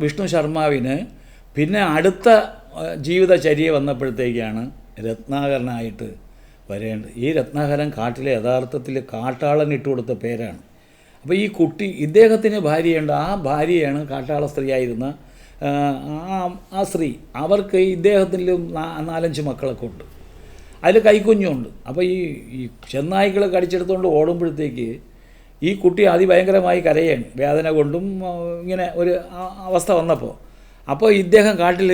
വിഷ്ണു ശർമാവിന് പിന്നെ അടുത്ത ജീവിത ജീവിതചര്യ വന്നപ്പോഴത്തേക്കാണ് രത്നാകരനായിട്ട് വരേണ്ടത്. ഈ രത്നാകരൻ കാട്ടിലെ യഥാർത്ഥത്തിൽ കാട്ടാളൻ ഇട്ട് കൊടുത്ത പേരാണ്. അപ്പോൾ ഈ കുട്ടി ഇദ്ദേഹത്തിന് ഭാര്യയുണ്ട്. ആ ഭാര്യയാണ് കാട്ടാള സ്ത്രീയായിരുന്ന ആ, ആ സ്ത്രീ. അവർക്ക് ഇദ്ദേഹത്തിലും നാലഞ്ച് മക്കളൊക്കെ ഉണ്ട്. അതിൽ കൈക്കുഞ്ഞുണ്ട്. അപ്പോൾ ഈ ഈ ചെന്നായ്ക്കൾ കടിച്ചെടുത്തുകൊണ്ട് ഓടുമ്പോഴത്തേക്ക് ഈ കുട്ടി അതിഭയങ്കരമായി കരയാണ്. വേദന കൊണ്ടും ഇങ്ങനെ ഒരു അവസ്ഥ വന്നപ്പോൾ അപ്പോൾ ഇദ്ദേഹം കാട്ടിൽ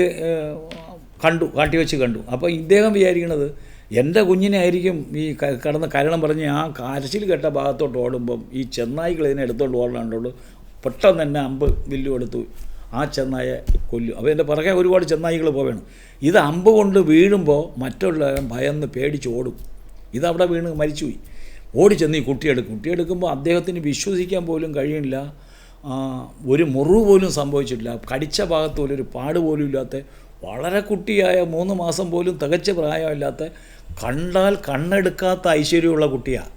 കണ്ടു കാട്ടി വെച്ച് കണ്ടു. അപ്പോൾ ഇദ്ദേഹം വിചാരിക്കുന്നത് എന്റെ കുഞ്ഞിനെ ആയിരിക്കും ഈ കടന്ന് കരണം പറഞ്ഞ് ആ കരച്ചിൽ കെട്ട ഭാഗത്തോട്ട് ഓടുമ്പം ഈ ചെന്നായ്ക്കൾ ഇതിനെ എടുത്തോണ്ട് ഓടണുള്ളൂ പെട്ടെന്ന് തന്നെ അമ്പ് വില്ലു എടുത്തു ആ ചെന്നായെ കൊല്ലും. അപ്പോൾ എന്റെ പുറകെ ഒരുപാട് ചെന്നായികൾ പോവേണം. ഇത് അമ്പ് കൊണ്ട് വീഴുമ്പോൾ മറ്റുള്ളവൻ ഭയന്ന് പേടിച്ച് ഓടും. ഇതവിടെ വീണ് മരിച്ചുപോയി. ഓടി ചെന്ന് ഈ കുട്ടിയെടുക്കും കുട്ടിയെടുക്കുമ്പോൾ അദ്ദേഹത്തിന് വിശ്വസിക്കാൻ പോലും കഴിയില്ല ഒരു മുറിവ് പോലും സംഭവിച്ചിട്ടില്ല. കടിച്ച ഭാഗത്ത് പോലും ഒരു പാട് പോലും ഇല്ലാത്ത വളരെ കുട്ടിയായ മൂന്ന് മാസം പോലും തികച്ച പ്രായമില്ലാത്ത കണ്ടാൽ കണ്ണെടുക്കാത്ത ഐശ്വര്യമുള്ള കുട്ടിയാണ്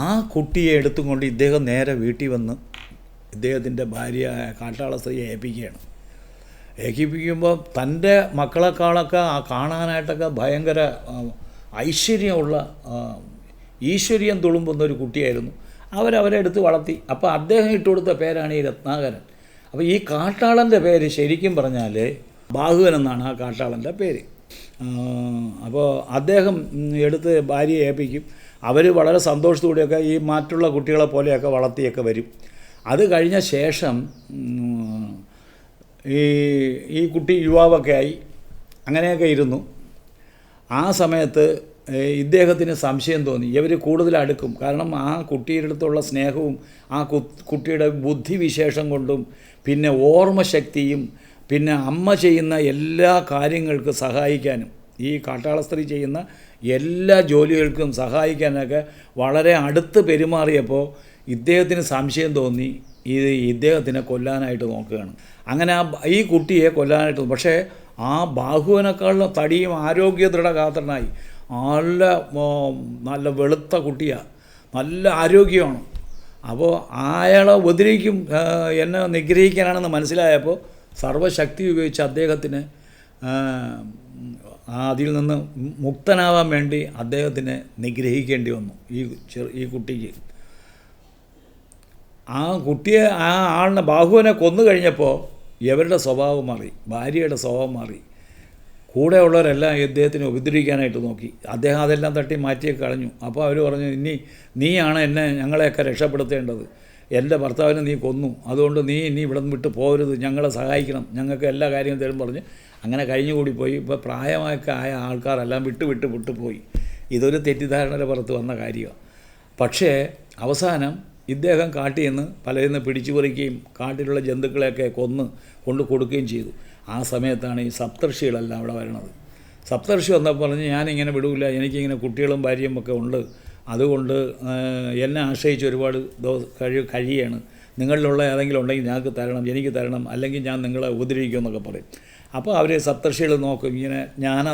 ആ കുട്ടിയെ എടുത്തും കൊണ്ട് ഇദ്ദേഹം നേരെ വീട്ടിൽ വന്ന് ഇദ്ദേഹത്തിന്റെ ഭാര്യ കാട്ടാള സ്ത്രീയെ ഏൽപ്പിക്കുകയാണ്. ഏൽപ്പിക്കുമ്പോൾ തന്റെ മക്കളെക്കാളൊക്കെ ആ കാണാനായിട്ടൊക്കെ ഭയങ്കര ഐശ്വര്യമുള്ള ഈശ്വര്യം തുളുമ്പുന്ന ഒരു കുട്ടിയായിരുന്നു. അവരവരെ എടുത്ത് വളർത്തി. അപ്പോൾ അദ്ദേഹം ഇട്ട് കൊടുത്ത പേരാണ് ഈ രത്നാകരൻ. അപ്പോൾ ഈ കാട്ടാളന്റെ പേര് ശരിക്കും പറഞ്ഞാൽ ബാഹുവൻ എന്നാണ് ആ കാട്ടാളന്റെ പേര്. അപ്പോൾ അദ്ദേഹം എടുത്ത് ഭാര്യയെ ഏൽപ്പിക്കും. അവർ വളരെ സന്തോഷത്തോടെയൊക്കെ ഈ മറ്റുള്ള കുട്ടികളെ പോലെയൊക്കെ വളർത്തിയൊക്കെ വരും. അത് കഴിഞ്ഞ ശേഷം ഈ ഈ കുട്ടി യുവാവൊക്കെ ആയി. അങ്ങനെയൊക്കെ ഇരുന്നു. ആ സമയത്ത് ഇദ്ദേഹത്തിന് സംശയം തോന്നി. ഇവർ കൂടുതൽ അടുക്കും. കാരണം ആ കുട്ടിയുടെ അടുത്തുള്ള സ്നേഹവും ആ കുട്ടിയുടെ ബുദ്ധിവിശേഷം കൊണ്ടും പിന്നെ ഓർമ്മശക്തിയും പിന്നെ അമ്മ ചെയ്യുന്ന എല്ലാ കാര്യങ്ങൾക്ക് സഹായിക്കാനും ഈ കാട്ടാള സ്ത്രീ ചെയ്യുന്ന എല്ലാ ജോലികൾക്കും സഹായിക്കാനൊക്കെ വളരെ അടുത്ത് പെരുമാറിയപ്പോൾ ഇദ്ദേഹത്തിന് സംശയം തോന്നി. ഇത് ഇദ്ദേഹത്തിനെ കൊല്ലാനായിട്ട് നോക്കുകയാണ്. അങ്ങനെ ആ ഈ കുട്ടിയെ കൊല്ലാനായിട്ട് പക്ഷേ ആ ബാഹുവിനേക്കാളും തടിയും ആരോഗ്യ ദൃഢഗാത്രനായി നല്ല നല്ല വെളുത്ത കുട്ടിയാണ് നല്ല ആരോഗ്യമാണ്. അപ്പോൾ അയാളെ ഉപദ്രവിക്കും എന്നെ നിഗ്രഹിക്കാനാണെന്ന് മനസ്സിലായപ്പോൾ സർവശക്തി ഉപയോഗിച്ച് അദ്ദേഹത്തിന് അതിൽ നിന്ന് മുക്തനാവാൻ വേണ്ടി അദ്ദേഹത്തിനെ നിഗ്രഹിക്കേണ്ടി വന്നു ഈ ചെറു ഈ കുട്ടിക്ക്. ആ കുട്ടിയെ ആ ആളിനെ ബാഹുവിനെ കൊന്നു കഴിഞ്ഞപ്പോൾ ഇവരുടെ സ്വഭാവം മാറി ഭാര്യയുടെ സ്വഭാവം മാറി. കൂടെ ഉള്ളവരെല്ലാം ഇദ്ദേഹത്തിനെ ഉപദ്രവിക്കാനായിട്ട് നോക്കി. അദ്ദേഹം അതെല്ലാം തട്ടി മാറ്റിയൊക്കെ കളഞ്ഞു. അപ്പോൾ അവർ പറഞ്ഞു ഇനി നീയാണ് എന്നെ ഞങ്ങളെയൊക്കെ രക്ഷപ്പെടുത്തേണ്ടത്. എന്റെ ഭർത്താവിനെ നീ കൊന്നു. അതുകൊണ്ട് നീ ഇനി ഇവിടെ നിന്ന് വിട്ട് പോകരുത്. ഞങ്ങളെ സഹായിക്കണം. ഞങ്ങൾക്ക് എല്ലാ കാര്യവും തരും പറഞ്ഞ് അങ്ങനെ കഴിഞ്ഞുകൂടി പോയി. ഇപ്പോൾ പ്രായമൊക്കെ ആയ ആൾക്കാരെല്ലാം വിട്ട് വിട്ട് വിട്ട് പോയി. ഇതൊരു തെറ്റിദ്ധാരണയുടെ പുറത്ത് വന്ന കാര്യമാണ്. പക്ഷേ അവസാനം ഇദ്ദേഹം കാട്ടിൽ നിന്ന് പലരിൽ നിന്ന് പിടിച്ചു പറിക്കുകയും കാട്ടിലുള്ള ജന്തുക്കളെയൊക്കെ കൊന്ന് കൊണ്ടു കൊടുക്കുകയും ചെയ്തു. ആ സമയത്താണ് ഈ സപ്തർഷികളെല്ലാം അവിടെ വരണത്. സപ്തർഷി വന്നപ്പോൾ പറഞ്ഞ് ഞാനിങ്ങനെ വിടൂല എനിക്കിങ്ങനെ കുട്ടികളും ഭാര്യയും ഒക്കെ ഉണ്ട്. അതുകൊണ്ട് എന്നെ ആശ്രയിച്ച് ഒരുപാട് കഴി കഴിയാണ്. നിങ്ങളിലുള്ള ഏതെങ്കിലും ഉണ്ടെങ്കിൽ ഞങ്ങൾക്ക് തരണം എനിക്ക് തരണം അല്ലെങ്കിൽ ഞാൻ നിങ്ങളെ ഉപദ്രവിക്കും എന്നൊക്കെ പറയും. അപ്പോൾ അവർ സപ്തർഷികൾ നോക്കും ഇങ്ങനെ ജ്ഞാന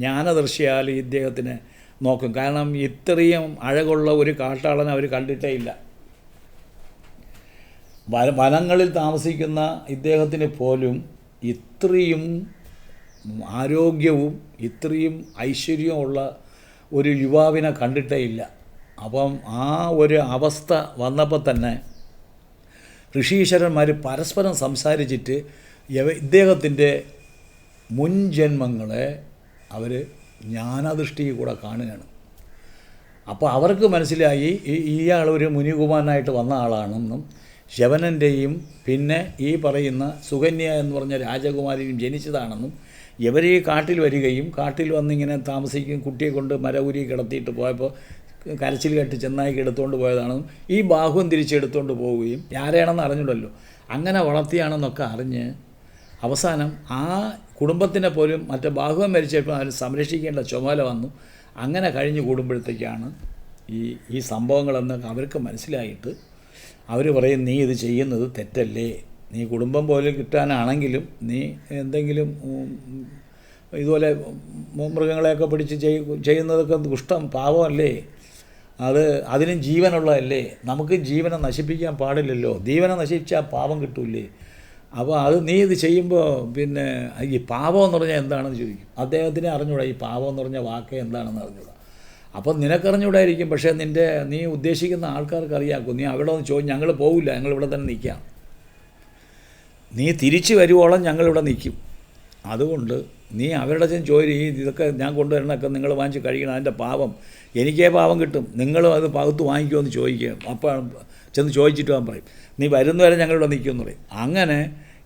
ജ്ഞാനദർശിയാൽ ഇദ്ദേഹത്തിനെ നോക്കും. കാരണം ഇത്രയും അഴകുള്ള ഒരു കാട്ടാളനെ അവർ കണ്ടിട്ടേ ഇല്ല. വന വനങ്ങളിൽ താമസിക്കുന്ന ഇദ്ദേഹത്തിന് പോലും ഇത്രയും ആരോഗ്യവും ഇത്രയും ഐശ്വര്യമുള്ള ഒരു യുവാവിനെ കണ്ടിട്ടേ ഇല്ല. അപ്പം ആ ഒരു അവസ്ഥ വന്നപ്പോൾ തന്നെ ഋഷീശ്വരന്മാർ പരസ്പരം സംസാരിച്ചിട്ട് ഇദ്ദേഹത്തിന്റെ മുൻജന്മങ്ങളെ അവർ ജ്ഞാനദൃഷ്ടി കൂടെ കാണുകയാണ്. അപ്പോൾ അവർക്ക് മനസ്സിലായി ഇയാൾ ഒരു മുനികുമാരനായിട്ട് വന്ന ആളാണെന്നും ശവനന്റെയും പിന്നെ ഈ പറയുന്ന സുകന്യ എന്ന് പറഞ്ഞ രാജകുമാരിയും ജനിച്ചതാണെന്നും ഇവർ ഈ കാട്ടിൽ വരികയും കാട്ടിൽ വന്നിങ്ങനെ താമസിക്കും കുട്ടിയെ കൊണ്ട് മരകുരി കിടത്തിയിട്ട് പോയപ്പോൾ കരച്ചിൽ കെട്ടി ചെന്നായിക്ക് എടുത്തുകൊണ്ട് പോയതാണെന്നും ഈ ബാഹുവും തിരിച്ചെടുത്തുകൊണ്ട് പോവുകയും ആരെയാണെന്ന് അറിഞ്ഞിടല്ലോ അങ്ങനെ വളർത്തിയാണെന്നൊക്കെ അറിഞ്ഞ് അവസാനം ആ കുടുംബത്തിനെ പോലും മറ്റേ ബാഹുവം മരിച്ചപ്പോൾ അവർ സംരക്ഷിക്കേണ്ട ചുമതല വന്നു. അങ്ങനെ കഴിഞ്ഞ് കൂടുമ്പോഴത്തേക്കാണ് ഈ ഈ സംഭവങ്ങളെന്നൊക്കെ അവർക്ക് മനസ്സിലായിട്ട് അവർ പറയും നീ ഇത് ചെയ്യുന്നത് തെറ്റല്ലേ? നീ കുടുംബം പോലെ കിട്ടാനാണെങ്കിലും നീ എന്തെങ്കിലും ഇതുപോലെ മൃഗങ്ങളെയൊക്കെ പിടിച്ച് ചെയ്- ചെയ്യുന്നതൊക്കെ ദുഷ്ടം പാവമല്ലേ അത് അതിനും ജീവനുള്ളതല്ലേ? നമുക്ക് ജീവനെ നശിപ്പിക്കാൻ പാടില്ലല്ലോ. ജീവനെ നശിപ്പിച്ചാൽ പാപം കിട്ടൂലേ അപ്പോൾ അത് നീ ഇത് ചെയ്യുമ്പോൾ പിന്നെ ഈ പാപം പറഞ്ഞാൽ എന്താണെന്ന് ചോദിക്കും? അദ്ദേഹത്തിനെ അറിഞ്ഞൂടാ ഈ പാപം എന്ന് പറഞ്ഞ വാക്ക് എന്താണെന്ന് അറിഞ്ഞൂടാ? അപ്പം നിനക്കറിഞ്ഞൂടായിരിക്കും പക്ഷേ നിന്റെ നീ ഉദ്ദേശിക്കുന്ന ആൾക്കാർക്ക് അറിയാക്കും നീ അവിടെ ഒന്ന് ചോദിച്ചു ഞങ്ങൾ പോവില്ല ഞങ്ങൾ ഇവിടെ തന്നെ നിൽക്കാം നീ തിരിച്ചു വരുവോളം ഞങ്ങളിവിടെ നിൽക്കും അതുകൊണ്ട് നീ അവരുടെ ചെന്ന് ചോദി ഈ ഇതൊക്കെ ഞാൻ കൊണ്ടുവരണമൊക്കെ നിങ്ങൾ വാങ്ങിച്ച് കഴിക്കണം അതിന്റെ പാവം. എനിക്കേ പാവം കിട്ടും നിങ്ങളും അത് പകുത്ത് വാങ്ങിക്കുമെന്ന് ചോദിക്കുക. അപ്പം ചെന്ന് ചോദിച്ചിട്ട് ഞാൻ പറയും നീ വരുന്നവരെ ഞങ്ങളിവിടെ നിൽക്കുമെന്ന് പറയും. അങ്ങനെ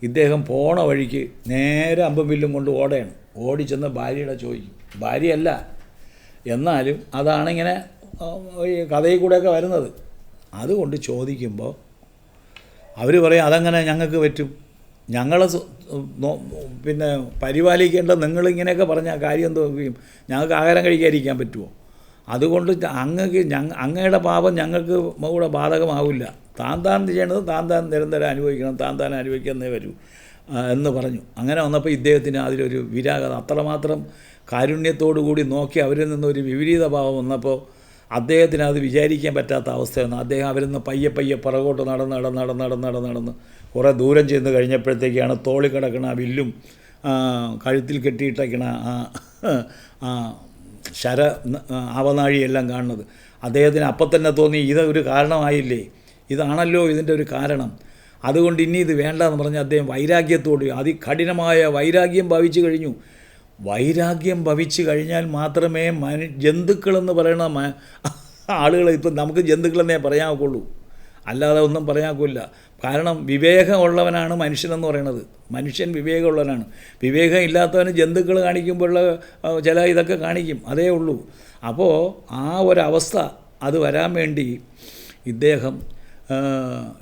ഇദ്ദേഹം പോണ വഴിക്ക് നേരെ അമ്പും വില്ലും കൊണ്ട് ഓടയാണ്. ഓടി ചെന്ന് ഭാര്യയുടെ ചോദിക്കും. ഭാര്യയല്ല എന്നാലും അതാണിങ്ങനെ ഈ കഥയിൽ കൂടെയൊക്കെ വരുന്നത്. അതുകൊണ്ട് ചോദിക്കുമ്പോൾ അവർ പറയും അതങ്ങനെ ഞങ്ങൾക്ക് പറ്റും. ഞങ്ങൾ പിന്നെ പരിപാലിക്കേണ്ട നിങ്ങളിങ്ങനെയൊക്കെ പറഞ്ഞാൽ കാര്യം തോക്കുകയും ഞങ്ങൾക്ക് ആഹാരം കഴിക്കാതിരിക്കാൻ പറ്റുമോ? അതുകൊണ്ട് അങ്ങക്ക് ഞങ്ങ അങ്ങയുടെ പാപം ഞങ്ങൾക്ക് കൂടെ ബാധകമാവില്ല. താൻ താൻ ചെയ്യേണ്ടത് താൻ താൻ നിരന്തരം അനുഭവിക്കണം താൻ താൻ അനുഭവിക്കുന്നേ വരൂ എന്ന് പറഞ്ഞു. അങ്ങനെ വന്നപ്പോൾ ഇദ്ദേഹത്തിന് അതിലൊരു വിരാഗത. അത്രമാത്രം കാരുണ്യത്തോടു കൂടി നോക്കി അവരിൽ നിന്ന് ഒരു വിപരീത ഭാവം വന്നപ്പോൾ അദ്ദേഹത്തിന് അത് വിചാരിക്കാൻ പറ്റാത്ത അവസ്ഥയാണ് അദ്ദേഹം അവരിൽ നിന്ന് പയ്യെ പയ്യെ പുറകോട്ട് നടന്ന് നടന്ന് നടന്ന് നടന്ന് നടന്ന് നടന്ന് കുറേ ദൂരം ചെന്ന് കഴിഞ്ഞപ്പോഴത്തേക്കാണ് തോളി കിടക്കണ ആ വില്ലും കഴുത്തിൽ കെട്ടിയിട്ടേക്കണ ആ ശര അവനാഴിയെല്ലാം കാണുന്നത്. അദ്ദേഹത്തിന് അപ്പം തന്നെ തോന്നി ഇത് ഒരു കാരണമായില്ലേ? ഇതാണല്ലോ ഇതിന്റെ ഒരു കാരണം. അതുകൊണ്ട് ഇനി ഇത് വേണ്ടെന്ന് പറഞ്ഞ് അദ്ദേഹം വൈരാഗ്യത്തോട് അതികഠിനമായ വൈരാഗ്യം ഭാവിച്ചു കഴിഞ്ഞു. വൈരാഗ്യം ഭവിച്ചു കഴിഞ്ഞാൽ മാത്രമേ മനു ജന്തുക്കളെന്ന് പറയുന്ന ആളുകൾ ഇപ്പം നമുക്ക് ജന്തുക്കളെന്നേ പറയാവുള്ളൂ. അല്ലാതെ ഒന്നും പറയാക്കില്ല കാരണം വിവേകമുള്ളവനാണ് മനുഷ്യനെന്ന് പറയുന്നത്. മനുഷ്യൻ വിവേകമുള്ളവനാണ്. വിവേകം ഇല്ലാത്തവന് ജന്തുക്കൾ കാണിക്കുമ്പോഴുള്ള ചില ഇതൊക്കെ കാണിക്കും. അതേ ഉള്ളൂ. അപ്പോൾ ആ ഒരവസ്ഥ അത് വരാൻ വേണ്ടി ഇദ്ദേഹം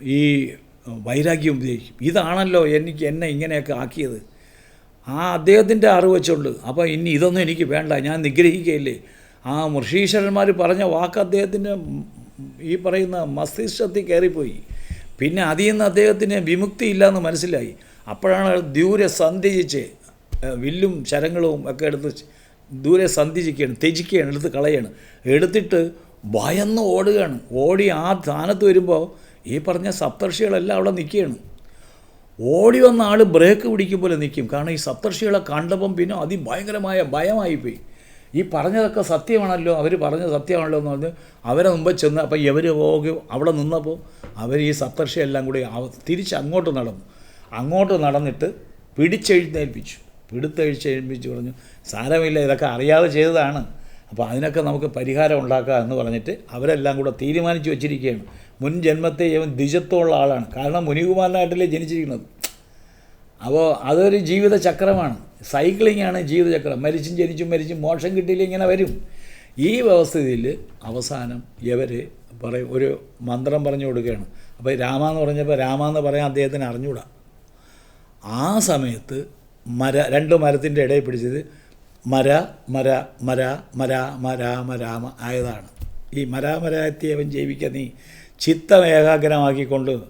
ഈ വൈരാഗ്യം ഉപയോഗിക്കും. ഇതാണല്ലോ എനിക്ക് എന്നെ ഇങ്ങനെയൊക്കെ ആക്കിയത്. ആ അദ്ദേഹത്തിന്റെ അറിവ് വെച്ചുകൊണ്ട്. അപ്പോൾ ഇനി ഇതൊന്നും എനിക്ക് വേണ്ട ഞാൻ നിഗ്രഹിക്കുകയില്ലേ? ആ മൃഷീശ്വരന്മാർ പറഞ്ഞ വാക്ക് അദ്ദേഹത്തിന്റെ ഈ പറയുന്ന മസ്തിഷ്കത്തിൽ കയറിപ്പോയി. പിന്നെ അതിൽ നിന്ന് അദ്ദേഹത്തിന് വിമുക്തി ഇല്ലയെന്ന് മനസ്സിലായി. അപ്പോഴാണ് ദൂരെ സന്ധിച്ച് വില്ലും ശരങ്ങളും ഒക്കെ എടുത്ത് ദൂരെ സന്ധിച്ചിരിക്കുകയാണ് ത്യജിക്കുകയാണ് എടുത്ത് കളയാണ് എടുത്തിട്ട് ഭയന്ന് ഓടുകയാണ്. ഓടി ആ സ്ഥാനത്ത് വരുമ്പോൾ ഈ പറഞ്ഞ സപ്തർഷികളെല്ലാം അവിടെ നിൽക്കുകയാണ്. ഓടി വന്ന ആൾ ബ്രേക്ക് പിടിക്കും പോലെ നിൽക്കും കാരണം ഈ സപ്തർഷികളെ കണ്ടപ്പം പിന്നെ അതിഭയങ്കരമായ ഭയമായിപ്പോയി. ഈ പറഞ്ഞതൊക്കെ സത്യമാണല്ലോ. അവർ പറഞ്ഞത് സത്യമാണല്ലോ എന്ന് പറഞ്ഞ് അവരെ മുമ്പ് ചെന്ന് അപ്പം ഇവർ പോകും അവിടെ നിന്നപ്പോൾ അവർ ഈ സപ്തർഷിയെല്ലാം കൂടി തിരിച്ച് അങ്ങോട്ട് നടന്നു. അങ്ങോട്ട് നടന്നിട്ട് പിടിച്ചെഴുന്നേൽപ്പിച്ചു. പിടുത്തെഴുന്നേൽപ്പിച്ചു പറഞ്ഞു സാരമില്ല ഇതൊക്കെ അറിയാതെ ചെയ്തതാണ്. അപ്പോൾ അതിനൊക്കെ നമുക്ക് പരിഹാരം ഉണ്ടാക്കാം എന്ന് പറഞ്ഞിട്ട് അവരെല്ലാം കൂടെ തീരുമാനിച്ചു വെച്ചിരിക്കുകയാണ്. മുൻ ജന്മത്തെ ഇവൻ ദ്വിജത്വമുള്ള ആളാണ്. കാരണം മുനികുമാരനായിട്ടല്ലേ ജനിച്ചിരിക്കുന്നത്. അപ്പോൾ അതൊരു ജീവിതചക്രമാണ് സൈക്ലിംഗ് ആണ് ജീവിതചക്രം മരിച്ചും ജനിച്ചും മരിച്ചും മോക്ഷം കിട്ടിയില്ല ഇങ്ങനെ വരും. ഈ വ്യവസ്ഥയിൽ അവസാനം ഇവർ പറയും ഒരു മന്ത്രം പറഞ്ഞു കൊടുക്കുകയാണ്. അപ്പോൾ രാമ എന്ന് പറഞ്ഞപ്പോൾ രാമ എന്ന് പറയാൻ അദ്ദേഹത്തിന് അറിഞ്ഞൂടാ. ആ സമയത്ത് മര രണ്ട് മരത്തിന്റെ ഇടയിൽ പിടിച്ചത് മര മര മര മര മരാമ രാമ ആയതാണ്. ഈ മരാമരാത്തിയവൻ ജൈവിക്ക നീ. ചിത്തം ഏകാഗ്രമാക്കിക്കൊണ്ട്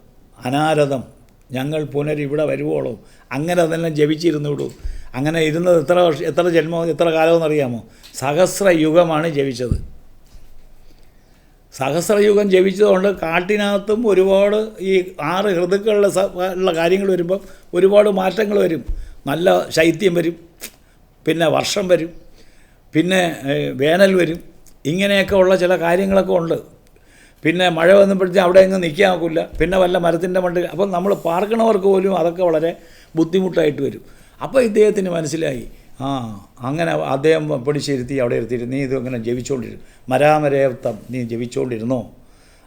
അനാരതം ഞങ്ങൾ പുനരിവിടെ വരുവോളൂ. അങ്ങനെ അതെല്ലാം ജപിച്ചിരുന്നു വിടൂ. അങ്ങനെ ഇരുന്നത് എത്ര വർഷം എത്ര ജന്മം എത്ര കാലമെന്ന് അറിയാമോ സഹസ്ര യുഗമാണ് ജപിച്ചത്. സഹസ്രയുഗം ജപിച്ചതുകൊണ്ട് കാട്ടിനകത്തും ഒരുപാട് ഈ ആറ് ഋതുക്കളുടെ ഉള്ള കാര്യങ്ങൾ വരുമ്പം ഒരുപാട് മാറ്റങ്ങൾ വരും. നല്ല ശൈത്യം വരും. പിന്നെ വർഷം വരും. പിന്നെ വേനൽ വരും. ഇങ്ങനെയൊക്കെ ഉള്ള ചില കാര്യങ്ങളൊക്കെ ഉണ്ട്. പിന്നെ മഴ വന്നപ്പോഴത്തേക്കും അവിടെ എങ്ങും നിൽക്കാൻ പിന്നെ വല്ല മരത്തിന്റെ മണ്ട് അപ്പം നമ്മൾ പാർക്കണവർക്ക് പോലും അതൊക്കെ വളരെ ബുദ്ധിമുട്ടായിട്ട് വരും. അപ്പോൾ ഇദ്ദേഹത്തിന് മനസ്സിലായി. ആ അങ്ങനെ അദ്ദേഹം പിടിച്ചിരുത്തി അവിടെ ഇരുത്തിയിരുന്നു. നീ ജവിച്ചുകൊണ്ടിരുന്നു ജപിച്ചുകൊണ്ടിരുന്നു മരാമരേവത്തം നീ ജപിച്ചുകൊണ്ടിരുന്നോ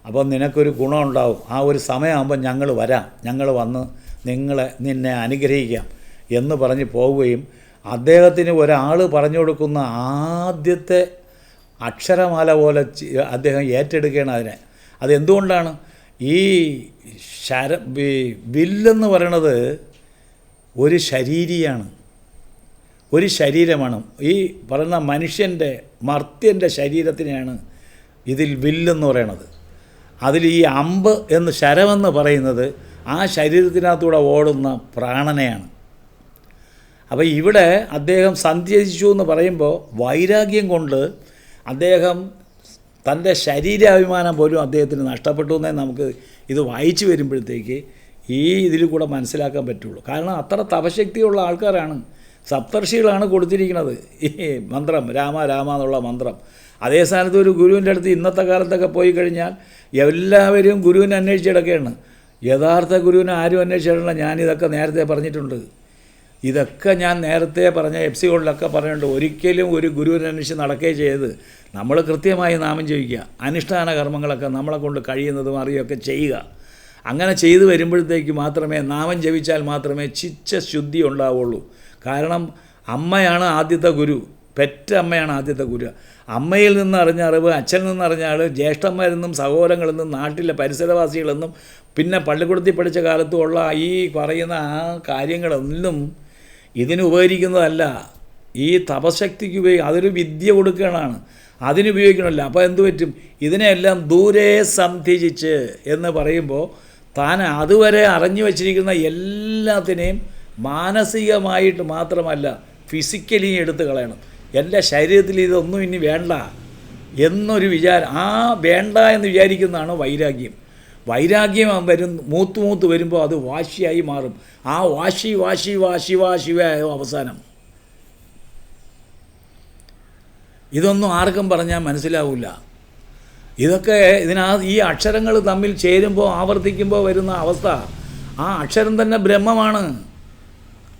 അപ്പം നിനക്കൊരു ഗുണമുണ്ടാവും. ആ ഒരു സമയമാകുമ്പോൾ ഞങ്ങൾ വരാം. ഞങ്ങൾ വന്ന് നിങ്ങളെ നിന്നെ അനുഗ്രഹിക്കാം എന്ന് പറഞ്ഞ് പോവുകയും അദ്ദേഹത്തിന് ഒരാൾ പറഞ്ഞു കൊടുക്കുന്ന ആദ്യത്തെ അക്ഷരമാല പോലെ അദ്ദേഹം ഏറ്റെടുക്കുകയാണ് അതിനെ അതെന്തുകൊണ്ടാണ്? ഈ ശര വില്ലെന്ന് പറയണത് ഒരു ശരീരിയാണ്. ഒരു ശരീരമാണ്. ഈ പറയുന്ന മനുഷ്യന്റെ മർത്യന്റെ ശരീരത്തിനെയാണ് ഇതിൽ വില്ലെന്ന് പറയണത്. അതിൽ ഈ അമ്പ് എന്ന് ശരമെന്ന് പറയുന്നത് ആ ശരീരത്തിനകത്തൂടെ ഓടുന്ന പ്രാണനെയാണ്. അപ്പോൾ ഇവിടെ അദ്ദേഹം സന്ധ്യസിച്ചു എന്ന് പറയുമ്പോൾ വൈരാഗ്യം കൊണ്ട് അദ്ദേഹം തന്റെ ശരീരാഭിമാനം പോലും അദ്ദേഹത്തിന് നഷ്ടപ്പെട്ടു എന്നേ നമുക്ക് ഇത് വായിച്ചു വരുമ്പോഴത്തേക്ക് ഈ ഇതിൽ കൂടെ മനസ്സിലാക്കാൻ പറ്റുള്ളൂ. കാരണം അത്ര തപശക്തിയുള്ള ആൾക്കാരാണ്. സപ്തർഷികളാണ് കൊടുത്തിരിക്കുന്നത്. ഈ മന്ത്രം രാമ രാമ എന്നുള്ള മന്ത്രം. അതേ സ്ഥാനത്ത് ഒരു ഗുരുവിന്റെ അടുത്ത് ഇന്നത്തെ കാലത്തൊക്കെ പോയി കഴിഞ്ഞാൽ എല്ലാവരും ഗുരുവിനെ അന്വേഷിച്ചിടക്കുകയാണ് യഥാർത്ഥ ഗുരുവിനെ ആരും അന്വേഷിച്ചിടണം ഞാനിതൊക്കെ നേരത്തെ പറഞ്ഞിട്ടുണ്ട്. ഇതൊക്കെ ഞാൻ നേരത്തെ പറഞ്ഞ എപ്സികളിലൊക്കെ പറഞ്ഞിട്ടുണ്ട്. ഒരിക്കലും ഒരു ഗുരുവിനെ അന്വേഷിച്ച് നടക്കുകയും ചെയ്ത് നമ്മൾ കൃത്യമായി നാമം ജപിക്കുക. അനുഷ്ഠാന കർമ്മങ്ങളൊക്കെ നമ്മളെ കൊണ്ട് കഴിയുന്നതും അറിയുകയൊക്കെ ചെയ്യുക. അങ്ങനെ ചെയ്തു വരുമ്പോഴത്തേക്ക് മാത്രമേ നാമം ജപിച്ചാൽ മാത്രമേ ചിച്ച ശുദ്ധി ഉണ്ടാവുള്ളൂ. കാരണം അമ്മയാണ് ആദ്യത്തെ ഗുരു. പെറ്റ അമ്മയാണ് ആദ്യത്തെ ഗുരു. അമ്മയിൽ നിന്ന് അറിഞ്ഞ അറിവ് അച്ഛനിൽ നിന്ന് അറിഞ്ഞ ആൾ ജ്യേഷ്ഠന്മാരിൽ നിന്നും സഹോദരങ്ങളിൽ നിന്നും നാട്ടിലെ പരിസരവാസികളെന്നും പിന്നെ പള്ളിക്കൂടത്തിൽ പഠിച്ച കാലത്തുമുള്ള ഈ പറയുന്ന ആ കാര്യങ്ങളൊന്നും ഇതിന് ഉപകരിക്കുന്നതല്ല. ഈ തപശക്തിക്ക് ഉപയോഗി അതൊരു വിദ്യ കൊടുക്കുകയാണ്. അതിനുപയോഗിക്കണമല്ല. അപ്പോൾ എന്തു പറ്റും? ഇതിനെല്ലാം ദൂരെ സന്ധിജിച്ച് എന്ന് പറയുമ്പോൾ താൻ അതുവരെ അറിഞ്ഞു വച്ചിരിക്കുന്ന എല്ലാത്തിനെയും മാനസികമായിട്ട് മാത്രമല്ല ഫിസിക്കലി എടുത്ത് കളയണം. എന്റെ ശരീരത്തിൽ ഇതൊന്നും ഇനി വേണ്ട എന്നൊരു വിചാരം ആ വേണ്ട എന്ന് വിചാരിക്കുന്നതാണ് വൈരാഗ്യം? വൈരാഗ്യം വരും മൂത്ത് മൂത്ത് വരുമ്പോൾ അത് വാശിയായി മാറും. ആ വാശി വാശി വാശി വാശിയായ അവസാനം. ഇതൊന്നും ആർക്കും പറഞ്ഞാൽ മനസ്സിലാവില്ല ഇതൊക്കെ ഇതിനാ ഈ അക്ഷരങ്ങൾ തമ്മിൽ ചേരുമ്പോൾ ആവർത്തിക്കുമ്പോൾ വരുന്ന അവസ്ഥ. ആ അക്ഷരം തന്നെ ബ്രഹ്മമാണ്.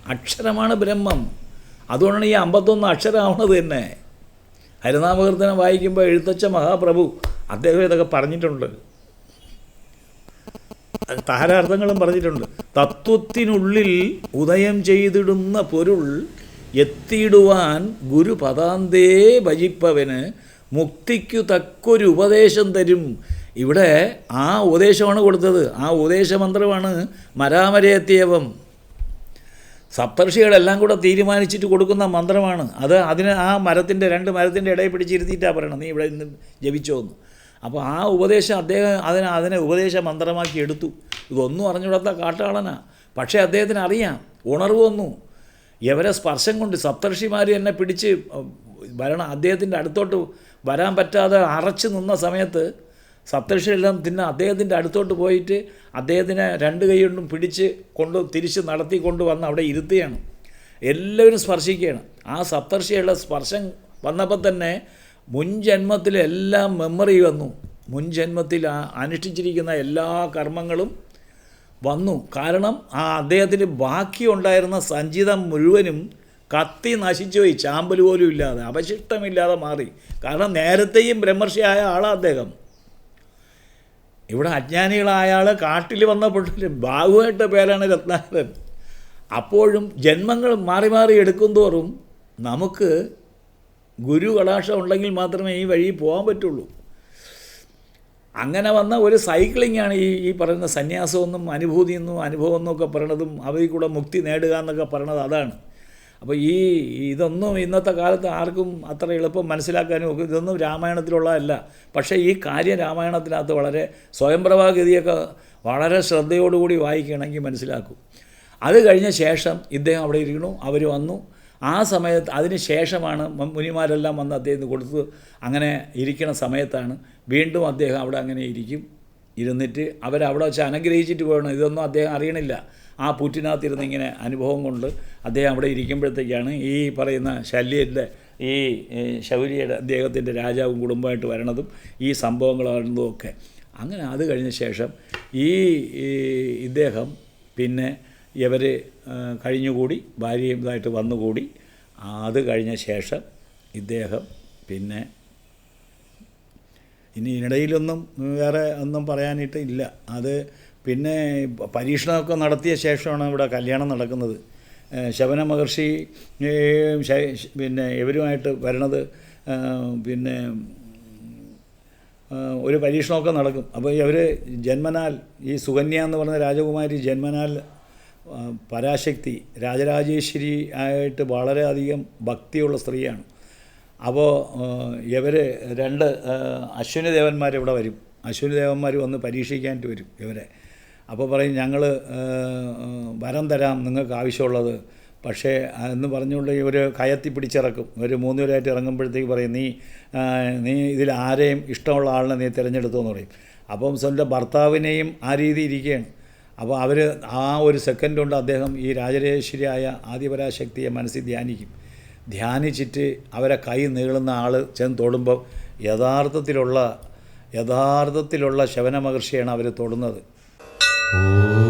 അക്ഷരമാണ് ബ്രഹ്മം. അതുകൊണ്ടാണ് ഈ അമ്പത്തൊന്ന് അക്ഷരമാവണത് തന്നെ. ഹരിനാമകീർത്തനം വായിക്കുമ്പോൾ എഴുത്തച്ഛ മഹാപ്രഭു അദ്ദേഹം ഇതൊക്കെ പറഞ്ഞിട്ടുണ്ട്. താരാർത്ഥങ്ങളും പറഞ്ഞിട്ടുണ്ട്. തത്വത്തിനുള്ളിൽ ഉദയം ചെയ്തിടുന്ന പൊരുൾ എത്തിയിടുവാൻ ഗുരുപദാന്തേ ഭജിപ്പവന് മുക്തിക്കു തക്കൊരു ഉപദേശം തരും. ഇവിടെ ആ ഉപദേശമാണ് കൊടുത്തത്. ആ ഉപദേശമന്ത്രമാണ് മരാമരയത്തിയവം സപ്തർഷികളെല്ലാം കൂടെ തീരുമാനിച്ചിട്ട് കൊടുക്കുന്ന മന്ത്രമാണ്. അത് അതിന് ആ മരത്തിന്റെ രണ്ട് മരത്തിന്റെ ഇടയിൽ പിടിച്ചിരുത്തിയിട്ടാണ് പറയണം നീ ഇവിടെ നിന്ന് ജപിച്ചോന്ന് അപ്പോൾ ആ ഉപദേശം അദ്ദേഹം അതിനെ അതിനെ ഉപദേശ മന്ത്രമാക്കി എടുത്തു. ഇതൊന്നും അറിഞ്ഞുകൂടാത്ത കാട്ടാളനാണ് പക്ഷേ അദ്ദേഹത്തിന് അറിയാം ഉണർവ് വന്നു. ഇവരെ സ്പർശം കൊണ്ട് സപ്തർഷിമാർ എന്നെ പിടിച്ച് വരണം അദ്ദേഹത്തിന്റെ അടുത്തോട്ട് വരാൻ പറ്റാതെ അറച്ചു നിന്ന സമയത്ത് സപ്തർഷിയെല്ലാം തിന്ന അദ്ദേഹത്തിന്റെ അടുത്തോട്ട് പോയിട്ട് അദ്ദേഹത്തിനെ രണ്ട് കൈ കൊണ്ടും പിടിച്ച് കൊണ്ട് തിരിച്ച് നടത്തി കൊണ്ടുവന്ന് അവിടെ ഇരുത്തുകയാണ്. എല്ലാവരും സ്പർശിക്കുകയാണ്. ആ സപ്തർഷിയുടെ സ്പർശം വന്നപ്പോൾ തന്നെ മുൻ ജന്മത്തിൽ എല്ലാം മെമ്മറി വന്നു. മുൻ ജന്മത്തിൽ ആ അനുഷ്ഠിച്ചിരിക്കുന്ന എല്ലാ കർമ്മങ്ങളും വന്നു. കാരണം ആ അദ്ദേഹത്തിന് ബാക്കി ഉണ്ടായിരുന്ന സഞ്ചിതം മുഴുവനും കത്തി നശിച്ചുപോയി ചാമ്പൽ പോലും ഇല്ലാതെ അവശിഷ്ടമില്ലാതെ മാറി. കാരണം നേരത്തെയും ബ്രഹ്മർഷിയായ ആളാണ് അദ്ദേഹം. ഇവിടെ അജ്ഞാനികളായ ആൾ കാട്ടിൽ വന്നപ്പോഴും ബാഹുവായിട്ട് പേരാണ് രത്നാകരൻ. അപ്പോഴും ജന്മങ്ങൾ മാറി മാറി എടുക്കും തോറും നമുക്ക് ഗുരു കടാക്ഷം ഉണ്ടെങ്കിൽ മാത്രമേ ഈ വഴി പോകാൻ പറ്റുള്ളൂ. അങ്ങനെ വന്ന ഒരു സൈക്ലിങ്ങാണ് ഈ ഈ പറയുന്ന സന്യാസമെന്നും അനുഭൂതിയെന്നും അനുഭവം എന്നൊക്കെ പറയണതും അവയിൽ കൂടെ മുക്തി നേടുക എന്നൊക്കെ പറയണത് അതാണ്. അപ്പോൾ ഈ ഇതൊന്നും ഇന്നത്തെ കാലത്ത് ആർക്കും അത്ര എളുപ്പം മനസ്സിലാക്കാനും ഒക്കെ ഇതൊന്നും രാമായണത്തിലുള്ളതല്ല. പക്ഷേ ഈ കാര്യം രാമായണത്തിനകത്ത് വളരെ സ്വയംപ്രഭാഗതിയൊക്കെ വളരെ ശ്രദ്ധയോടുകൂടി വായിക്കുകയാണെങ്കിൽ മനസ്സിലാക്കും. അത് കഴിഞ്ഞ ശേഷം ഇദ്ദേഹം അവിടെ ഇരിക്കണു അവർ വന്നു. ആ സമയത്ത് അതിന് ശേഷമാണ് മുനിമാരെല്ലാം വന്ന് അദ്ദേഹത്തിന് കൊടുത്ത് അങ്ങനെ ഇരിക്കുന്ന സമയത്താണ് വീണ്ടും അദ്ദേഹം അവിടെ അങ്ങനെ ഇരിക്കും. ഇരുന്നിട്ട് അവരവിടെ വെച്ച് അനുഗ്രഹിച്ചിട്ട് പോകണം. ഇതൊന്നും അദ്ദേഹം അറിയണില്ല. ആ പുറ്റിനകത്തിരുന്ന് ഇങ്ങനെ അനുഭവം കൊണ്ട് അദ്ദേഹം അവിടെ ഇരിക്കുമ്പോഴത്തേക്കാണ് ഈ പറയുന്ന ശല്യന്റെ ഈ ശൗര്യയുടെ അദ്ദേഹത്തിന്റെ രാജാവും കുടുംബമായിട്ട് വരണതും ഈ സംഭവങ്ങൾ ഒക്കെ. അങ്ങനെ അത് കഴിഞ്ഞ ശേഷം ഈ ഇദ്ദേഹം പിന്നെ ഇവർ കഴിഞ്ഞുകൂടി ഭാര്യയും ഇതായിട്ട് വന്നുകൂടി. അത് കഴിഞ്ഞ ശേഷം ഇദ്ദേഹം പിന്നെ ഇനി ഇതിനിടയിലൊന്നും വേറെ ഒന്നും പറയാനായിട്ട് ഇല്ല. അത് പിന്നെ പരീക്ഷണമൊക്കെ നടത്തിയ ശേഷമാണ് ഇവിടെ കല്യാണം നടക്കുന്നത്. ശവന മഹർഷി പിന്നെ ഇവരുമായിട്ട് വരണത് പിന്നെ ഒരു പരീക്ഷണമൊക്കെ നടക്കും. അപ്പോൾ ഇവർ ജന്മനാൽ ഈ സുകന്യ എന്ന് പറഞ്ഞ രാജകുമാരി ജന്മനാൽ പരാശക്തി രാജരാജേശ്വരി ആയിട്ട് വളരെയധികം ഭക്തിയുള്ള സ്ത്രീയാണ്. അപ്പോൾ ഇവർ രണ്ട് അശ്വിനി ദേവന്മാർ ഇവിടെ വരും. അശ്വിനി ദേവന്മാർ വന്ന് പരീക്ഷിക്കാനായിട്ട് വരും ഇവരെ. അപ്പോൾ പറയും ഞങ്ങൾ വരം തരാം നിങ്ങൾക്ക് ആവശ്യമുള്ളത്. പക്ഷേ എന്ന് പറഞ്ഞുകൊണ്ട് ഇവർ കയത്തി പിടിച്ചിറക്കും. ഒരു മൂന്ന് പേരായിട്ട് ഇറങ്ങുമ്പോഴത്തേക്ക് പറയും നീ നീ ഇതിൽ ആരെയും ഇഷ്ടമുള്ള ആളിനെ നീ തിരഞ്ഞെടുത്തു എന്ന് പറയും. അപ്പം സ്വന്തം ഭർത്താവിനെയും ആ രീതി ഇരിക്കുകയാണ്. അപ്പോൾ അവർ ആ ഒരു സെക്കൻഡ് കൊണ്ട് അദ്ദേഹം ഈ രാജരേശ്വരിയായ ആദിപരാശക്തിയെ മനസ്സിൽ ധ്യാനിക്കും. ധ്യാനിച്ചിട്ട് അവരെ കൈ നീളുന്ന ആൾ ചെന്ന് തൊടുമ്പോൾ യഥാർത്ഥത്തിലുള്ള യഥാർത്ഥത്തിലുള്ള ശവന മഹർഷിയാണ് അവർ തൊടുന്നത്. ഓം.